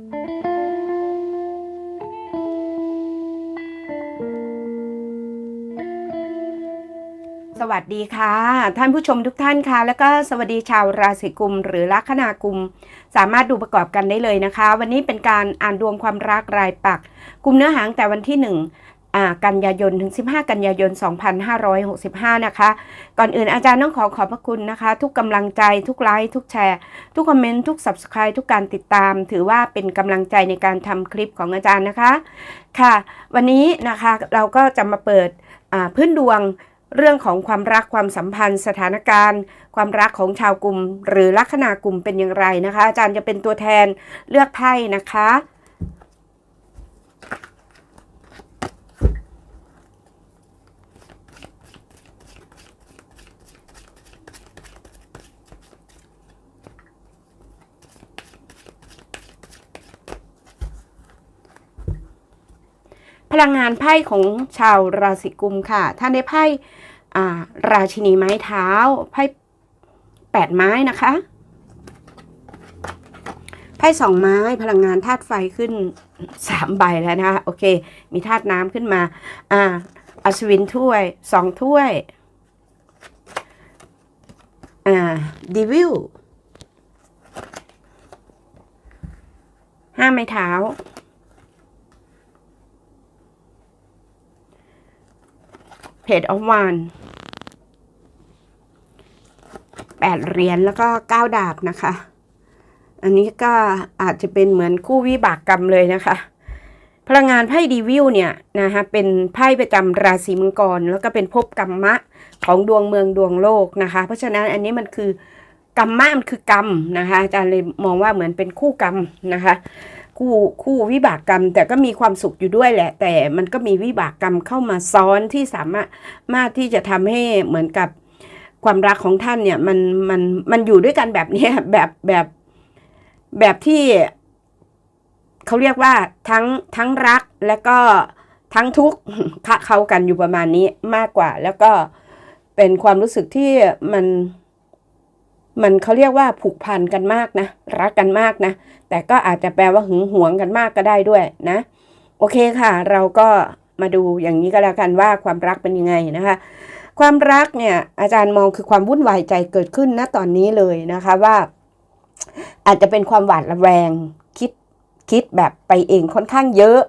สวัสดีค่ะ ท่านผู้ชมทุกท่านค่ะ แล้วก็สวัสดีชาวราศีกุม หรือลัคนากุม สามารถดูประกอบกันได้เลยนะคะ วันนี้เป็นการอ่านดวงความรักรายปักกลุ่มเนื้อหางแต่วันที่1อ่า กันยายนถึง 15 กันยายน 2565 นะคะ ก่อนอื่นอาจารย์ต้องขอขอบพระคุณนะคะ ทุกกำลังใจทุกไลค์ทุกแชร์ ทุกคอมเมนต์ทุก Subscribe ทุกการติดตาม ถือว่าเป็นกำลังใจในการทำคลิปของอาจารย์นะคะ ค่ะ วันนี้นะคะเราก็จะมาเปิดพื้นดวงเรื่องของความรักความสัมพันธ์ สถานการณ์ ความรักของชาวกลุ่ม หรือลัคนากลุ่มเป็นอย่างไรนะคะ อาจารย์จะเป็นตัวแทนเลือกไพ่นะคะ พลังงานไพ่ของชาวราศีกุมค่ะ ท่านได้ไพ่ราชินีไม้เท้า ไพ่แปดไม้นะคะ ไพ่สองไม้พลังงานธาตุไฟขึ้นสามใบแล้วนะคะ โอเค มีธาตุน้ำขึ้นมาอ่าอัศวินถ้วยสองถ้วยอ่าดิวิลห้าไม้เท้า เพจออฟวานแปดเหรียญแล้วก็เก้าดาบนะคะ อันนี้ก็อาจจะเป็นเหมือนคู่วิบากกรรมเลยนะคะ พลังงานไพ่ดีวิวเนี่ยนะคะเป็นไพ่ประจำราศีมังกร แล้วก็เป็นภพกรรมะของดวงเมืองดวงโลกนะคะ เพราะฉะนั้นอันนี้มันคือกรรมะมันคือกรรมนะคะอาจารย์เลยมองว่าเหมือนเป็นคู่กรรมนะคะ คู่คู่วิบากกรรม แต่ก็มีความสุขอยู่ด้วยแหละ แต่มันก็มีวิบากกรรมเข้ามาซ้อนที่สามารถมารถที่จะทำให้เหมือนกับความรักของท่านเนี่ยมันมันมันอยู่ด้วยกันแบบนี้แบบแบบแบบที่เขาเรียกว่าทั้งทั้งรักและก็ทั้งทุกข์คะเขากันอยู่ประมาณนี้มากกว่า แล้วก็เป็นความรู้สึกที่มัน มันเขาเรียกว่าผูกพันกันมากนะ รักกันมากนะ แต่ก็อาจจะแปลว่าหึงหวงกันมากก็ได้ด้วยนะ โอเคค่ะ เราก็มาดูอย่างนี้ก็แล้วกันว่าความรักเป็นยังไงนะคะ ความรักเนี่ยอาจารย์มองคือความวุ่นวายใจเกิดขึ้นณตอนนี้เลยนะคะว่า อาจจะเป็นความหวาดระแวงคิดคิดแบบไปเองค่อนข้างเยอะ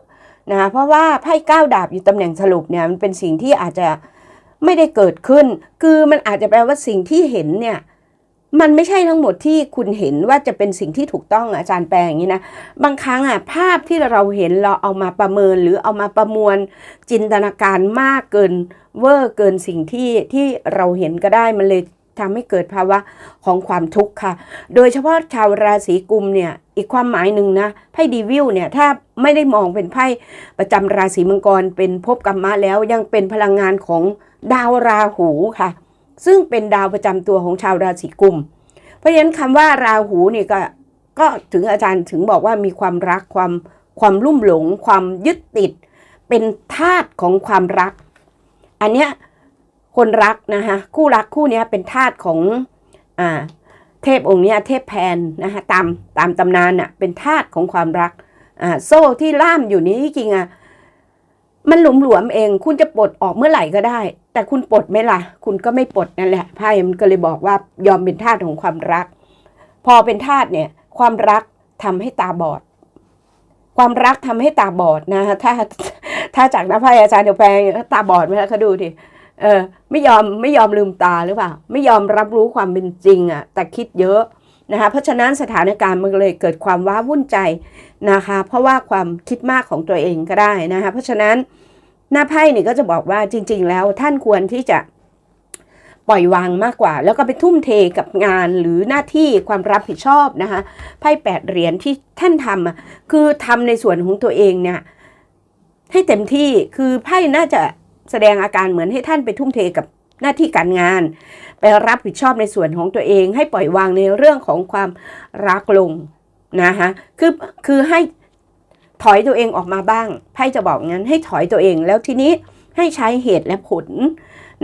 นะคะเพราะว่าไพ่ก้าวดาบอยู่ตำแหน่งสรุปเนี่ยมันเป็นสิ่งที่อาจจะไม่ได้เกิดขึ้น คือมันอาจจะแปลว่าสิ่งที่เห็นเนี่ย มันไม่ใช่ทั้งหมดที่คุณเห็นว่าจะเป็นสิ่งที่ถูกต้องอาจารย์แปลอย่างนี้นะ บางครั้งอะภาพที่เราเห็นเราเอามาประเมินหรือเอามาประมวลจินตนาการมากเกิน เวอร์เกินสิ่งที่ที่เราเห็นก็ได้มันเลยทำให้เกิดภาวะของความทุกข์ค่ะ โดยเฉพาะชาวราศีกุมเนี่ย อีกความหมายหนึ่งนะ ไพ่ดีวิวเนี่ย ถ้าไม่ได้มองเป็นไพ่ประจำราศีมังกร เป็นภพกรรมะแล้วยังเป็นพลังงานของดาวราหูค่ะ ซึ่งเป็นดาวประจำตัวของชาวราศีกุม เพราะฉะนั้นคำว่าราหูเนี่ยก็ก็ถึงอาจารย์ถึงบอกว่ามีความรักความความลุ่มหลง ความยึดติด เป็นธาตุของความรัก อันเนี้ยคนรักนะคะคู่รักคู่เนี้ยเป็นธาตุของอ่าเทพองค์เนี้ยเทพแพนนะคะตามตามตำนานอะเป็นธาตุของความรักอ่าโซ่ที่ล่ามอยู่นี้จริงๆอะ มันหลวมหลวมๆเอง คุณจะปลดออกเมื่อไหร่ก็ได้ แต่คุณปลดไหมล่ะ คุณก็ไม่ปลดนั่นแหละไพ่มันก็เลยบอกว่ายอมเป็นทาสของความรัก พอเป็นทาสเนี่ย ความรักทำให้ตาบอด ความรักทำให้ตาบอดนะถ้าถ้าจากน้าไพ่อาจารย์เดียวแปลงตาบอดไหมล่ะเขาดูดิเออ ไม่ยอมไม่ยอมลืมตาหรือเปล่า ไม่ยอมรับรู้ความเป็นจริงอะ แต่คิดเยอะ นะคะเพราะฉะนั้นสถานการณ์มันเลยเกิดความว้าวุ่นใจนะคะ เพราะว่าความคิดมากของตัวเองก็ได้นะคะเพราะฉะนั้นหน้าไพ่นี่ก็จะบอกว่าจริง ๆ แล้วท่านควรที่จะปล่อยวางมากกว่า แล้วก็ไปทุ่มเทกับงานหรือหน้าที่ความรับผิดชอบนะคะไพ่แปดเหรียญที่ท่านทำคือทำในส่วนของตัวเองเนี่ยให้เต็มที่คือไพ่น่าจะแสดงอาการเหมือนให้ท่านไปทุ่มเทกับ หน้าที่การงาน ไปรับผิดชอบในส่วนของตัวเอง ให้ปล่อยวางในเรื่องของความรักลงนะคะคือคือให้ถอยตัวเองออกมาบ้างไพ่จะบอกงั้นให้ถอยตัวเองแล้วทีนี้ให้ใช้เหตุและผล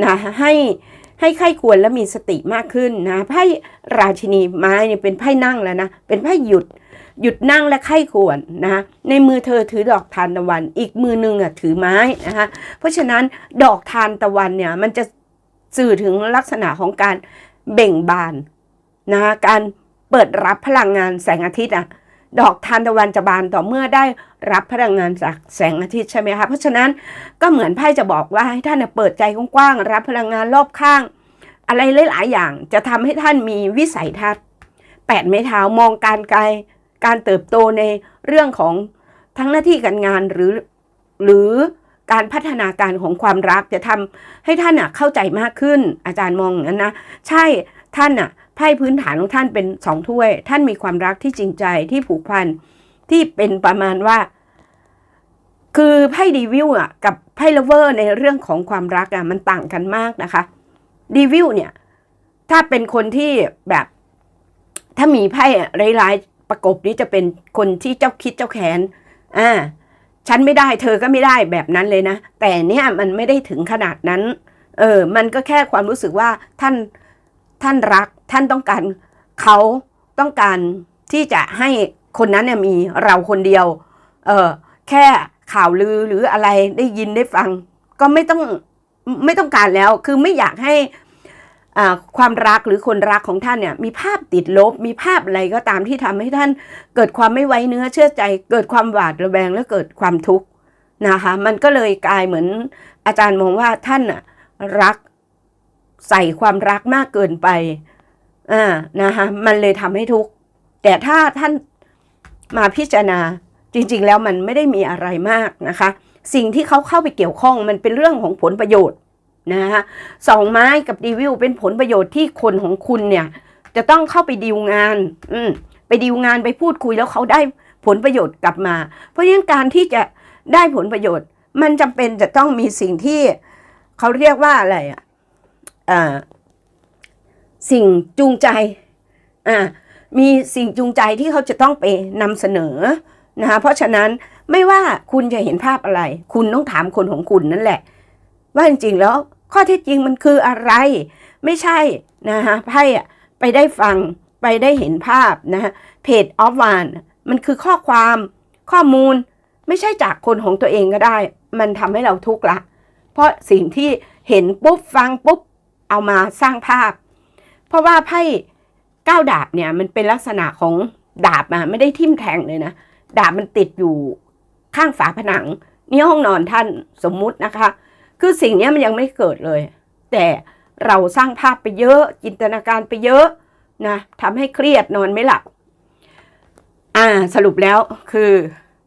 นะให้ให้ไข้ควรและมีสติมากขึ้นนะไพ่ราชินีไม้เนี่ยเป็นไพ่นั่งแล้วนะเป็นไพ่หยุดหยุดนั่งและไข้ควรนะคะในมือเธอถือดอกทานตะวัน อีกมือหนึ่งอะถือไม้นะคะเพราะฉะนั้นดอกทานตะวันเนี่ยมันจะ สื่อถึงลักษณะของการเบ่งบานนะคะการเปิดรับพลังงานแสงอาทิตย์อะดอกทานตะวันจะบานต่อเมื่อได้รับพลังงานจากแสงอาทิตย์ใช่ไหมคะเพราะฉะนั้นก็เหมือนไพ่จะบอกว่าให้ท่านเปิดใจกว้างๆรับพลังงานรอบข้าง อะไรหลายๆอย่างจะทำให้ท่านมีวิสัยทัศน์แปดไม้เท้ามองการไกล การเติบโตในเรื่องของทั้งหน้าที่การงานหรือหรือ การพัฒนาการของความรักจะทำให้ท่านน่ะเข้าใจมากขึ้น อาจารย์มองอย่างนั้นนะ ใช่ท่านน่ะไพ่พื้นฐานของท่านเป็นสองถ้วย ท่านมีความรักที่จริงใจที่ผูกพันที่เป็นประมาณว่า คือไพ่ดีวิวอะกับไพ่เลเวอร์ในเรื่องของความรักอะมันต่างกันมากนะคะดีวิวเนี่ย ถ้าเป็นคนที่แบบ ถ้ามีไพ่ร้ายๆประกบนี้จะเป็นคนที่เจ้าคิดเจ้าแค้นอ่า ฉันไม่ได้เธอก็ไม่ได้แบบนั้นเลยนะ แต่เนี่ยมันไม่ได้ถึงขนาดนั้น เออ มันก็แค่ความรู้สึกว่าท่านท่านรัก ท่านต้องการเขาต้องการที่จะให้คนนั้นเนี่ยมีเราคนเดียว เออแค่ข่าวลือหรืออะไรได้ยินได้ฟัง ก็ไม่ต้องไม่ต้องการแล้ว คือไม่อยากให้ ความรักหรือคนรักของท่านเนี่ยมีภาพติดลบ มีภาพอะไรก็ตามที่ทำให้ท่านเกิดความไม่ไว้เนื้อเชื่อใจ เกิดความหวาดระแวงและเกิดความทุกข์นะคะมันก็เลยกลายเหมือนอาจารย์มองว่าท่านน่ะรักใส่ความรักมากเกินไปอ่านะคะมันเลยทำให้ทุกข์แต่ถ้าท่านมาพิจารณาจริง ๆ แล้วมันไม่ได้มีอะไรมากนะคะ สิ่งที่เขาเข้าไปเกี่ยวข้องมันเป็นเรื่องของผลประโยชน์ นะคะสองไม้กับดีวิวเป็นผลประโยชน์ที่คนของคุณเนี่ย จะต้องเข้าไปดีลงาน อืมไปดีลงานไปพูดคุยแล้วเขาได้ผลประโยชน์กลับมา เพราะฉะนั้นการที่จะได้ผลประโยชน์ มันจำเป็นจะต้องมีสิ่งที่เขาเรียกว่าอะไรอะอ่าสิ่งจูงใจอ่ามีสิ่งจูงใจที่เขาจะต้องไปนำเสนอนะคะเพราะฉะนั้นไม่ว่าคุณจะเห็นภาพอะไร คุณต้องถามคนของคุณนั่นแหละ ว่าจริงๆแล้ว ข้อท็จจริงมันคืออะไร ไม่ใช่นะคะไพ่อะไปได้ฟังไปได้เห็นภาพนะคะเพจออฟวานมันคือข้อความข้อมูลไม่ใช่จากคนของตัวเองก็ได้ มันทำให้เราทุกข์ละ เพราะสิ่งที่เห็นปุ๊บฟังปุ๊บเอามาสร้างภาพ เพราะว่าไพ่ก้าวดาบเนี่ยมันเป็นลักษณะของดาบมาไม่ได้ทิ่มแทงเลยนะ ดาบมันติดอยู่ข้างฝาผนัง นี่ห้องนอนท่านสมมุตินะคะ คือสิ่งนี้มันยังไม่เกิดเลย แต่เราสร้างภาพไปเยอะ จินตนาการไปเยอะนะทำให้เครียดนอนไม่หลับ อ่าสรุปแล้วคือ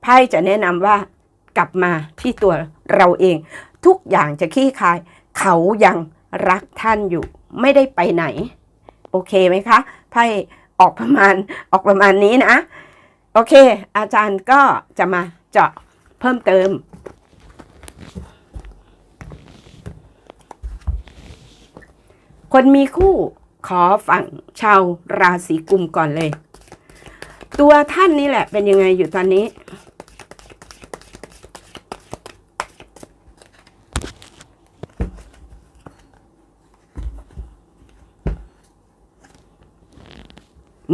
ไพ่จะแนะนำว่ากลับมาที่ตัวเราเอง ทุกอย่างจะขี้คาย เขายังรักท่านอยู่ ไม่ได้ไปไหน โอเคไหมคะไพ่ออกประมาณออกประมาณนี้นะ โอเค อาจารย์ก็จะมาเจาะเพิ่มเติม คนมีคู่ขอฝั่งชาวราศีกุมก่อนเลย ตัวท่านนี่แหละเป็นยังไงอยู่ตอนนี้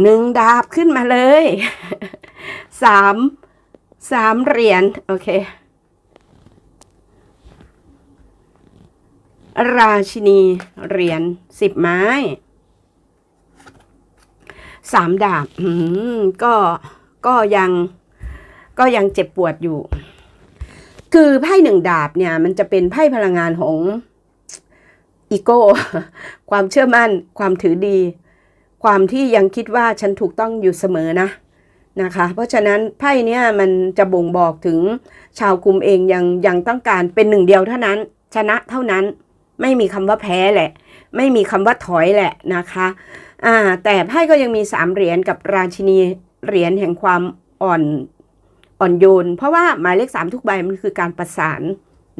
หนึ่งดาบขึ้นมาเลย สาม สามเหรียญ โอเค ราชินีเหรียญสิบไม้สามดาบก็ก็ยังก็ยังเจ็บปวดอยู่ คือไพ่หนึ่งดาบเนี่ย มันจะเป็นไพ่พลังงานของอีโก้ ความเชื่อมั่น ความถือดี ความที่ยังคิดว่าฉันถูกต้องอยู่เสมอนะนะคะ เพราะฉะนั้นไพ่เนี่ยมันจะบ่งบอกถึงชาวกลุ่มเองยังยังต้องการเป็นหนึ่งเดียวเท่านั้น ชนะเท่านั้น ไม่มีคำว่าแพ้แหละ ไม่มีคำว่าถอยแหละนะคะอ่าแต่ไพ่ก็ยังมีสามเหรียญกับราชินีเหรียญแห่งความอ่อนอ่อนโยน เพราะว่าหมายเลขสามทุกใบมันคือการประสาน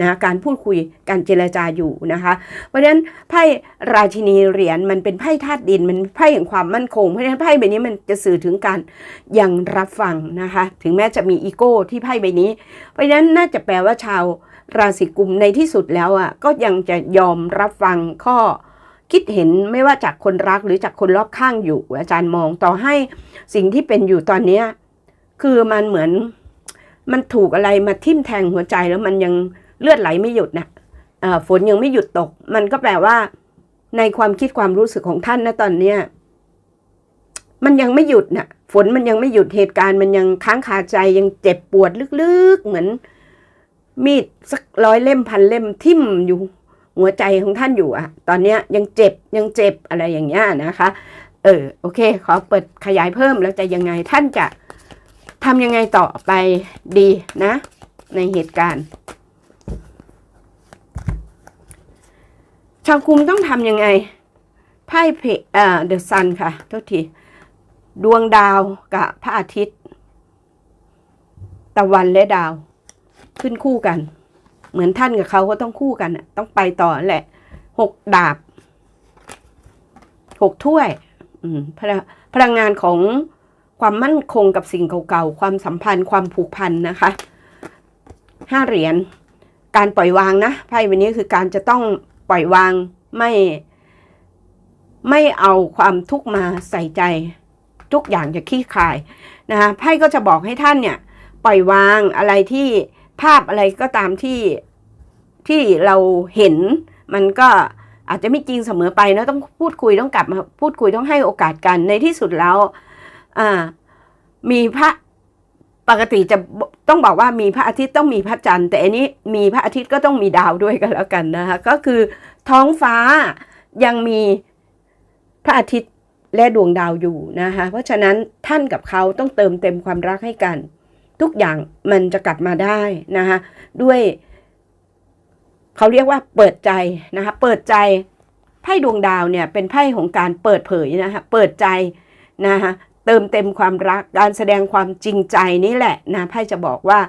นะการพูดคุยการเจรจาอยู่นะคะ เพราะฉะนั้นไพ่ราชินีเหรียญมันเป็นไพ่ธาตุดิน มันไพ่แห่งความมั่นคง เพราะฉะนั้นไพ่ใบนี้มันจะสื่อถึงการยังรับฟังนะคะ ถึงแม้จะมีอีโก้ที่ไพ่ใบนี้ เพราะฉะนั้นน่าจะแปลว่าชาว ราศีกุมในที่สุดแล้วอะก็ยังจะยอมรับฟังข้อคิดเห็นไม่ว่าจากคนรักหรือจากคนรอบข้างอยู่ อาจารย์มองต่อให้สิ่งที่เป็นอยู่ตอนนี้คือมันเหมือนมันถูกอะไรมาทิ่มแทงหัวใจแล้วมันยังเลือดไหลไม่หยุดนะเอ่อฝนยังไม่หยุดตก มันก็แปลว่า ในความคิดความรู้สึกของท่านนะตอนเนี้ยมันยังไม่หยุดนะ่ะ ฝนมันยังไม่หยุดเหตุการณ์มันยังค้างคาใจยังเจ็บปวดลึกๆ เหมือน มีดสักร้อยเล่มพันเล่มทิ่มอยู่หัวใจของท่านอยู่อะตอนเนี้ยยังเจ็บยังเจ็บอะไรอย่างเงี้ยนะคะ เออโอเค ขอเปิดขยายเพิ่มแล้วจะยังไงท่านจะทำยังไงต่อไปดีนะ ในเหตุการณ์ ชาวคุมต้องทำยังไงไพ่เพเอ่อเดอะซันค่ะโทษทีดวงดาวกับพระอาทิตย์ ตะวันและดาว ขึ้นคู่กัน เหมือนท่านกับเขาก็ต้องคู่กันน่ะต้องไปต่อแหละหกดาบหกถ้วยอืมพลังพลังงานของความมั่นคงกับสิ่งเก่าๆ ความสัมพันธ์ความผูกพันนะคะห้าเหรียญการปล่อยวางนะไพ่วันนี้คือการจะต้องปล่อยวางไม่ไม่เอาความทุกข์มาใส่ใจ ทุกอย่างจะขี้คายนะคะไพ่ก็จะบอกให้ท่านเนี่ย ปล่อยวางอะไรที่ ภาพอะไรก็ตามที่ที่เราเห็นมันก็อาจจะไม่จริงเสมอไปนะต้องพูดคุยต้องกลับมาพูดคุยต้องให้โอกาสกันในที่สุดแล้วมีพระปกติจะต้องบอกว่ามีพระอาทิตย์ต้องมีพระจันทร์แต่อันนี้มีพระอาทิตย์ก็ต้องมีดาวด้วยกันแล้วกันนะคะก็คือท้องฟ้ายังมีพระอาทิตย์และดวงดาวอยู่นะคะเพราะฉะนั้นท่านกับเขาต้องเติมเต็มความรักให้กัน ทุกอย่างมันจะกลับมาได้นะคะด้วยเขาเรียกว่าเปิดใจนะคะเปิดใจไพ่ดวงดาวเนี่ยเป็นไพ่ของการเปิดเผยนะคะเปิดใจนะคะเติมเต็มความรักการแสดงความจริงใจนี่แหละนะไพ่จะบอกว่า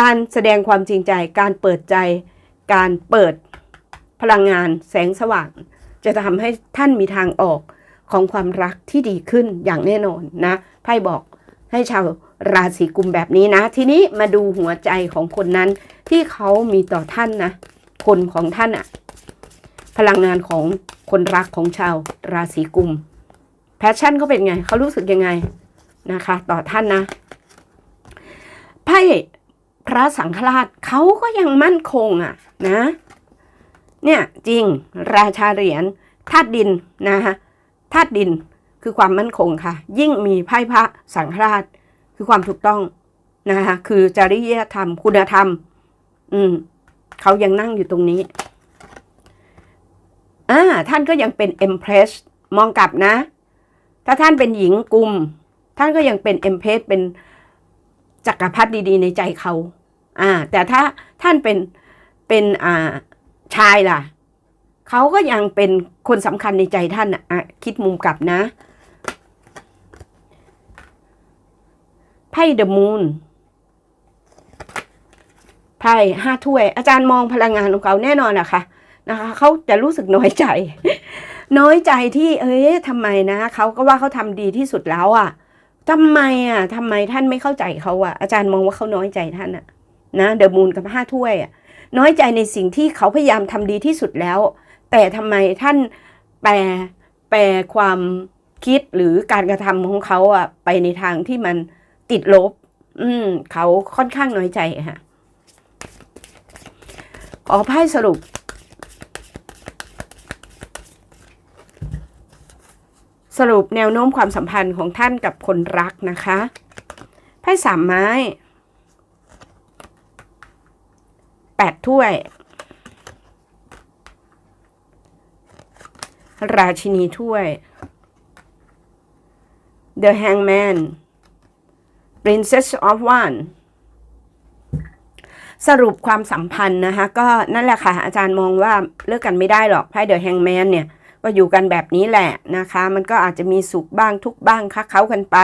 การแสดงความจริงใจ การเปิดใจ การเปิดพลังงานแสงสว่าง จะทำให้ท่านมีทางออกของความรักที่ดีขึ้นอย่างแน่นอนนะไพ่บอกให้ชาว ราศีกุมแบบนี้นะ ทีนี้มาดูหัวใจของคนนั้นที่เขามีต่อท่านนะ คนของท่านอะพลังงานของคนรักของชาวราศีกุมแพชชั่นเขาเป็นไง เขารู้สึกยังไงนะคะ ต่อท่านนะไพ่พระสังฆราชเขาก็ยังมั่นคงอะนะ เนี่ยจริงราชาเหรียญธาตุดินนะคะธาตุดินคือความมั่นคงค่ะ ยิ่งมีไพ่พระสังฆราช คือความถูกต้องนะคะคือจริยธรรม คุณธรรม อืมเขายังนั่งอยู่ตรงนี้อ่าท่านก็ยังเป็น Empress มองกลับนะ ถ้าท่านเป็นหญิงกลุ่ม ท่านก็ยังเป็น Empress เป็นจักรพรรดิดีๆในใจเขา อ่า แต่ถ้าท่านเป็นเป็นอ่าชายล่ะ เขาก็ยังเป็นคนสำคัญในใจท่านอะคิดมุมกลับนะ ไพ่เดอะมูนไพ่ห้าถ้วย อาจารย์มองพลังงานของเขาแน่นอนอะคะนะคะเขาจะรู้สึกน้อยใจ น้อยใจที่ เอ้ยทำไมนะเขาก็ว่าเขาทำดีที่สุดแล้วอะทำไมอะทำไมท่านไม่เข้าใจเขาอะอาจารย์มองว่าเขาน้อยใจท่านอะนะเดอะมูนกับห้าถ้วยอะน้อยใจในสิ่งที่เขาพยายามทำดีที่สุดแล้ว แต่ทำไมท่านแปลแปลความคิดหรือการกระทำของเขาอะไปในทางที่มัน ติดลบ อืม เขาค่อนข้างน้อยใจค่ะขอไพ่สรุป สรุปแนวโน้มความสัมพันธ์ของท่านกับคนรักนะคะไพ่สามไม้แปดถ้วย ราชินีถ้วย The Hangman Princess of One สรุปความสัมพันธ์นะคะ ก็นั่นแหละค่ะ อาจารย์มองว่าเลิกกันไม่ได้หรอกไพ่เดอะแฮงแมนเนี่ย ก็อยู่กันแบบนี้แหละนะคะ มันก็อาจจะมีสุขบ้างทุกบ้างคักเขากันไป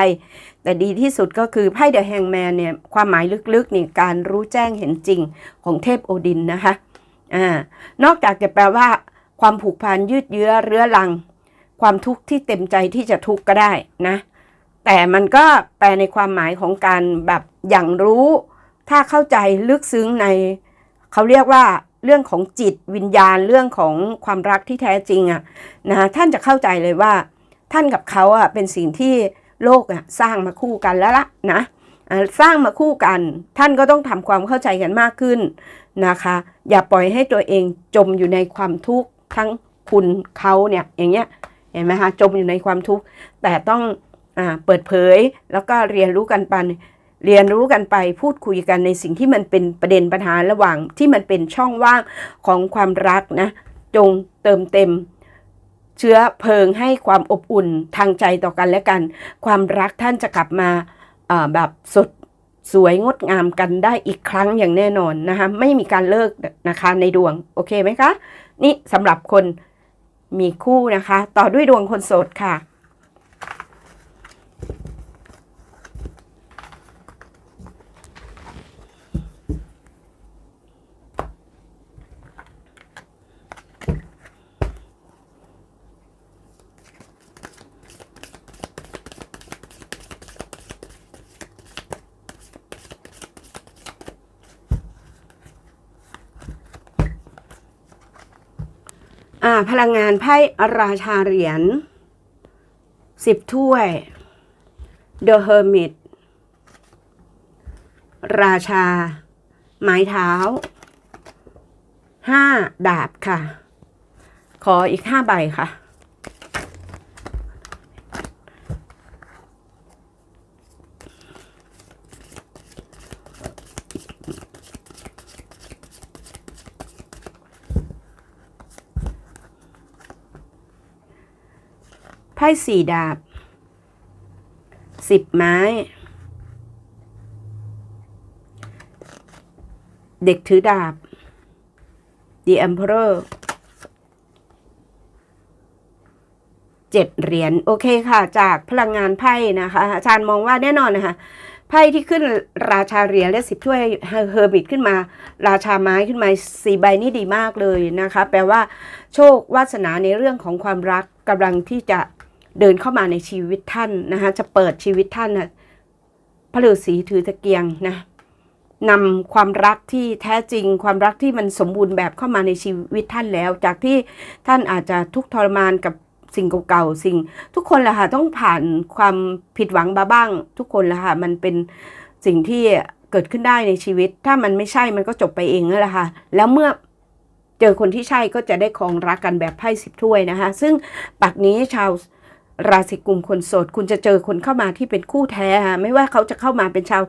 แต่ดีที่สุดก็คือไพ่เดอะแฮงแมนเนี่ย ความหมายลึกๆเนี่ยการรู้แจ้งเห็นจริงของเทพโอดินนะคะอ่านอกจากจะแปลว่า ความผูกพันยืดเยื้อเรื้อรัง ความทุกข์ที่เต็มใจที่จะทุกข์ก็ได้นะ แต่มันก็แปลในความหมายของการแบบอย่างรู้ ถ้าเข้าใจลึกซึ้งใน เขาเรียกว่าเรื่องของจิตวิญญาณเรื่องของความรักที่แท้จริงอะนะท่านจะเข้าใจเลยว่า ท่านกับเขาอะเป็นสิ่งที่โลกอะสร้างมาคู่กันแล้วละนะสร้างมาคู่กัน ท่านก็ต้องทำความเข้าใจกันมากขึ้นนะคะ อย่าปล่อยให้ตัวเองจมอยู่ในความทุกข์ทั้งคุณเขาเนี่ยอย่างเงี้ยเห็นไหมคะจมอยู่ในความทุกข์แต่ต้อง เปิดเผยแล้วก็เรียนรู้กันไปเรียนรู้กันไปพูดคุยกันในสิ่งที่มันเป็นประเด็นปัญหาระหว่างที่มันเป็นช่องว่างของความรักนะ จงเติมเต็ม เชื้อเพลิงให้ความอบอุ่นทางใจต่อกันและกัน ความรักท่านจะกลับมาแบบสดสวยงดงามกันได้อีกครั้งอย่างแน่นอนนะคะไม่มีการเลิกนะคะในดวงโอเคไหมคะ นี่สำหรับคนมีคู่นะคะ ต่อด้วยดวงคนโสดค่ะ อ่าพลังงานไพ่ราชาเหรียญสิบถ้วย The Hermit ราชา ไม้เท้าห้าดาบค่ะ ขออีกห้าใบค่ะ พ่สี่ดาบสิบไม้ เด็กถือดาบ The Emperor เจ็ดเหรียญโอเคค่ะ จากพลังงานไพ่นะคะ อาจารย์มองว่าแน่นอนนะคะไพ่ที่ขึ้นราชาเหรียญและสิบถ้วยเฮอร์บิทขึ้นมา ราชาไม้ขึ้นมาสี่ใบนี่ดีมากเลยนะคะ แปลว่าโชควาสนาในเรื่องของความรักกำลังที่จะ เดินเข้ามาในชีวิตท่านนะคะจะเปิดชีวิตท่านนะพระฤาษีถือตะเกียงนะนำความรักที่แท้จริง ความรักที่มันสมบูรณ์แบบเข้ามาในชีวิตท่านแล้ว จากที่ท่านอาจจะทุกทรมานกับสิ่งเก่าๆสิ่ง ทุกคนแหละค่ะต้องผ่านความผิดหวังมาบ้าง ทุกคนแหละค่ะมันเป็นสิ่งที่เกิดขึ้นได้ในชีวิต ถ้ามันไม่ใช่มันก็จบไปเองนั่นแหละค่ะแล้วเมื่อเจอคนที่ใช่ก็จะได้ครองรักกันแบบไพ่สิบถ้วยนะคะซึ่งปักนี้ชาว ราศีกุมคนโสดคุณจะเจอคนเข้ามาที่เป็นคู่แท้ค่ะไม่ว่าเขาจะเข้ามาเป็นชาว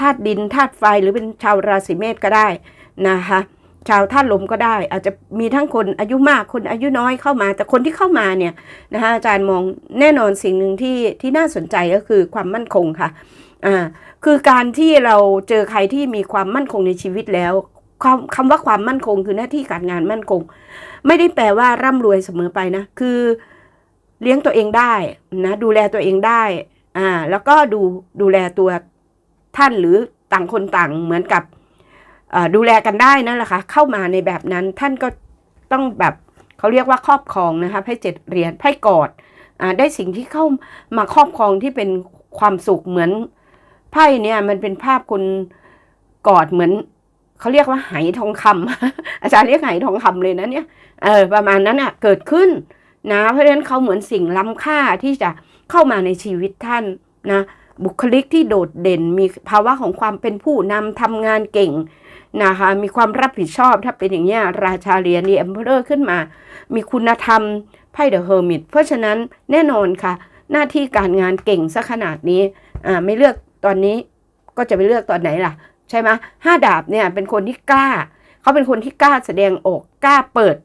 ธาตุดินธาตุไฟหรือเป็นชาวราศีเมษก็ได้นะคะชาวธาตุลมก็ได้ อาจจะมีทั้งคนอายุมากคนอายุน้อยเข้ามา แต่คนที่เข้ามาเนี่ยนะคะอาจารย์มองแน่นอนสิ่งหนึ่งที่ที่น่าสนใจก็คือความมั่นคงค่ะอ่าคือการที่เราเจอใครที่มีความมั่นคงในชีวิตแล้วความคำว่าความมั่นคงคือหน้าที่การงานมั่นคง ไม่ได้แปลว่าร่ำรวยเสมอไปนะ คือ เลี้ยงตัวเองได้นะดูแลตัวเองได้อ่าแล้วก็ดูดูแลตัวท่านหรือต่างคนต่างเหมือนกับดูแลกันได้นั่นแหละค่ะเข้ามาในแบบนั้นท่านก็ต้องแบบเขาเรียกว่าครอบครองนะคะไพ่เจ็ดเหรียญไพ่กอดอได้สิ่งที่เข้ามาครอบครองที่เป็นความสุขเหมือนไพ่เนี่ยมันเป็นภาพคนกอดเหมือนเขาเรียกว่าไหทองคำอาจารย์เรียกไหทองคำเลยนะเนี่ยเออประมาณนั้นอะเกิดขึ้น นะเพราะฉะนั้นเขาเหมือนสิ่งล้ำค่าที่จะเข้ามาในชีวิตท่านนะบุคลิกที่โดดเด่นมีภาวะของความเป็นผู้นำทำงานเก่งนะคะมีความรับผิดชอบถ้าเป็นอย่างนี้ราชาเรียนดีเอ็มเพอร์ขึ้นมา มีคุณธรรมไพ่เดอะเฮอร์มิตเพราะฉะนั้นแน่นอนค่ะ หน้าที่การงานเก่งซะขนาดนี้อ่าไม่เลือกตอนนี้ก็จะไปเลือกตอนไหนล่ะ ใช่ไหมห้าดาบเนี่ยเป็นคนที่กล้า เขาเป็นคนที่กล้าแสดงออกกล้าเปิด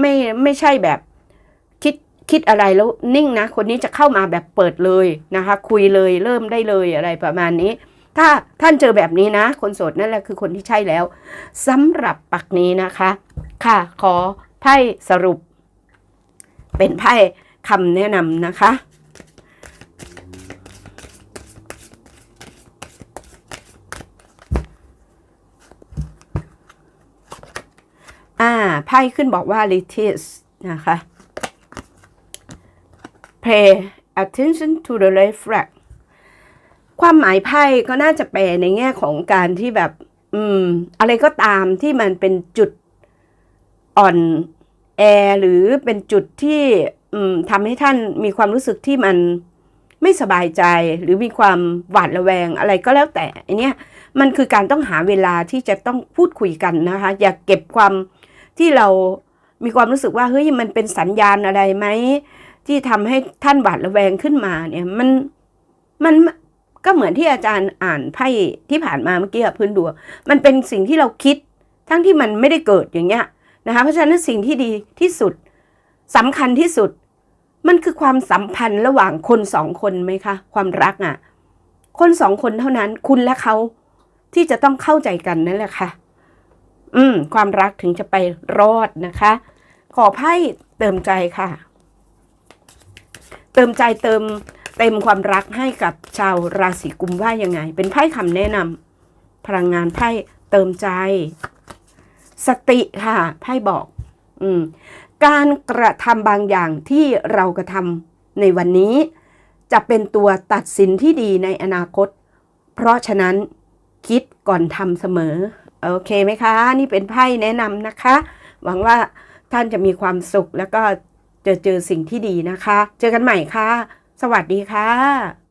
ไม่ไม่ใช่แบบ คิดอะไรแล้วนิ่งนะ คนนี้จะเข้ามาแบบเปิดเลยนะคะ คุยเลยเริ่มได้เลยอะไรประมาณนี้ ถ้าท่านเจอแบบนี้นะ คนโสดนั่นแหละคือคนที่ใช่แล้วสำหรับปักนี้นะคะ ค่ะขอไพ่สรุป เป็นไพ่คำแนะนำนะคะอ่าไพ่ขึ้นบอกว่า litis นะคะ pay attention to the red flag ความหมายไพ่ก็น่าจะแปลในแง่ของการที่แบบ อืม อะไรก็ตามที่มันเป็นจุดอ่อนแอหรือเป็นจุดที่อืมทำให้ท่านมีความรู้สึกที่มันไม่สบายใจ หรือมีความหวาดระแวงอะไรก็แล้วแต่อันเนี้ยมันคือการต้องหาเวลาที่จะต้องพูดคุยกันนะคะ อย่าเก็บความที่เรามีความรู้สึกว่าเฮ้ยมันเป็นสัญญาณอะไรไหม ที่ทำให้ท่านหวาดระแวงขึ้นมาเนี่ยมันมันก็เหมือนที่อาจารย์อ่านไพ่ที่ผ่านมาเมื่อกี้พื้นดวงมันเป็นสิ่งที่เราคิดทั้งที่มันไม่ได้เกิดอย่างเงี้ยนะคะเพราะฉะนั้นสิ่งที่ดีที่สุดสำคัญที่สุด มันคือความสัมพันธ์ระหว่างคนสองคนไหมคะ ความรักอะ่ะ คนสองคนเท่านั้น คุณและเขาที่จะต้องเข้าใจกันนั่นแหละค่ะ อืม ความรักถึงจะไปรอดนะคะ ขอไพ่เติมใจค่ะ เติมใจเติมเต็มความรักให้กับชาวราศีกุมว่ายังไง เป็นไพ่คำแนะนำพลังงานไพ่เติมใจ สติค่ะไพ่บอก อืม การกระทำบางอย่างที่เรากระทำในวันนี้ จะเป็นตัวตัดสินที่ดีในอนาคต เพราะฉะนั้นคิดก่อนทำเสมอ โอเคไหมคะ นี่เป็นไพ่แนะนำนะคะ หวังว่าท่านจะมีความสุขแล้วก็ จอเจอสิ่งที่ดีนะคะ เจอกันใหม่ค่ะ สวัสดีค่ะ